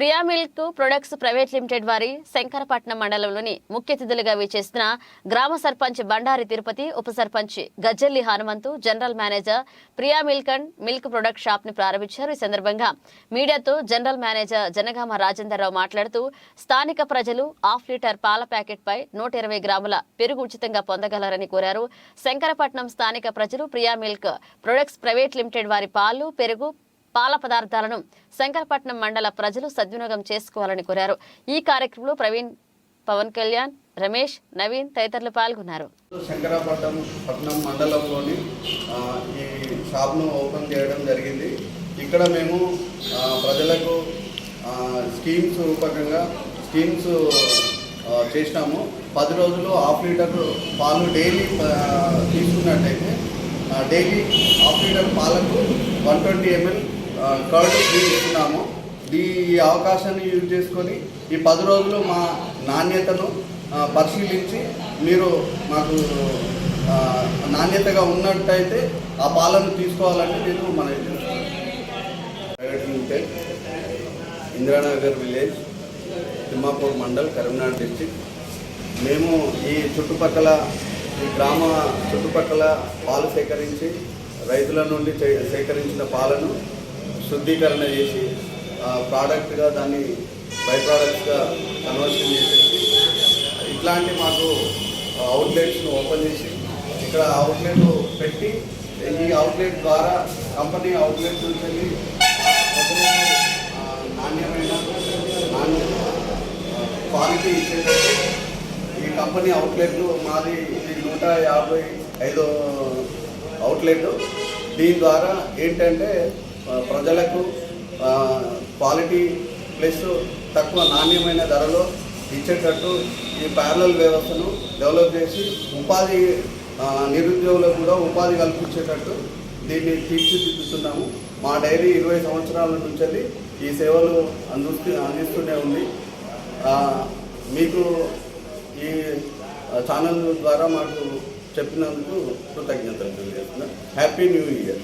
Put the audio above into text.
Priya milk products private limited వారి శంకరపట్నం మండలంలోని ముఖ్య అతిథులుగా విచేసిన గ్రామ సర్పంచ్ బండారి తిరుపతి ఉప sarpanch Gajjalli Hanumanthu general manager Priya milk and milk product షాప్ని ప్రారంభించారు. ఈ సందర్భంగా మీడియాతో జనరల్ మేనేజర్ జనగామ రాజేందర్రావు మాట్లాడుతూ స్థానిక ప్రజలు హాఫ్ లీటర్ పాల ప్యాకెట్ పై నూట ఇరవై గ్రాముల పెరుగు ఉచితంగా పొందగలరని కోరారు. శంకరపట్నం స్థానిక ప్రజలు Priya milk products private limited వారి పాలు పెరుగు పాల పదార్థాలను శంకరపట్నం మండల ప్రజలు సద్వినియోగం చేసుకోవాలని కోరారు. ఈ కార్యక్రమంలో ప్రవీణ్ పవన్ కళ్యాణ్ రమేష్ నవీన్ తదితరులు పాల్గొన్నారు. శంకరపట్నం పట్నం మండలంలోని ఈ షాప్ను ఓపెన్ చేయడం జరిగింది. ఇక్కడ మేము ప్రజలకు స్కీమ్స్ రూపకంగా స్కీమ్స్ చేసినాము. పది రోజులు హాఫ్ లీటర్ పాలు డైలీ తీసుకున్నట్టయితే డైలీ హాఫ్ లీటర్ పాలకు one twenty ML curd free ఇస్తున్నాము ఈ అవకాశాన్ని యూజ్ చేసుకొని ఈ పది రోజులు మా నాణ్యతను పరిశీలించి మీరు మాకు నాణ్యతగా ఉన్నట్టయితే ఆ పాలను తీసుకోవాలంటే నేను మన ఇందిరానగర్ విలేజ్ తిమ్మాపూర్ మండల్ కరీంనగర్ డిస్టిక్ మేము ఈ చుట్టుపక్కల ఈ గ్రామ చుట్టుపక్కల పాలు సేకరించి రైతుల నుండి సేకరించిన పాలను శుద్ధీకరణ చేసి ఆ, ప్రోడక్ట్గా దాన్ని బై ప్రోడక్ట్స్గా కన్వర్షన్ చేసేసి ఇట్లాంటి మాకు అవుట్లెట్స్ను ఓపెన్ చేసి ఇక్కడ అవుట్లెట్ పెట్టి ఈ అవుట్లెట్ ద్వారా కంపెనీ అవుట్లెట్ నుంచి వెళ్ళి నాణ్యమైన నాణ్య క్వాలిటీ ఇచ్చేటట్టు ఈ కంపెనీ అవుట్లెట్లు మాది ఇది నూట యాభై ఐదో అవుట్లెట్ దీని ద్వారా ఏంటంటే ప్రజలకు క్వాలిటీ ప్లస్ తక్కువ నాణ్యమైన ధరలో ఇచ్చేటట్టు ఈ ప్యారల వ్యవస్థను డెవలప్ చేసి ఉపాధి నిరుద్యోగులకు కూడా ఉపాధి కల్పించేటట్టు దీన్ని తీర్చిదిద్దుతున్నాము. మా డైరీ ఇరవై సంవత్సరాల నుంచి ఈ సేవలు అందిస్తూ అందిస్తూనే ఉంది. మీకు ఈ ఛానల్ ద్వారా మాకు చెప్పినందుకు కృతజ్ఞతలు తెలియజేస్తున్నాను హ్యాపీ న్యూ ఇయర్.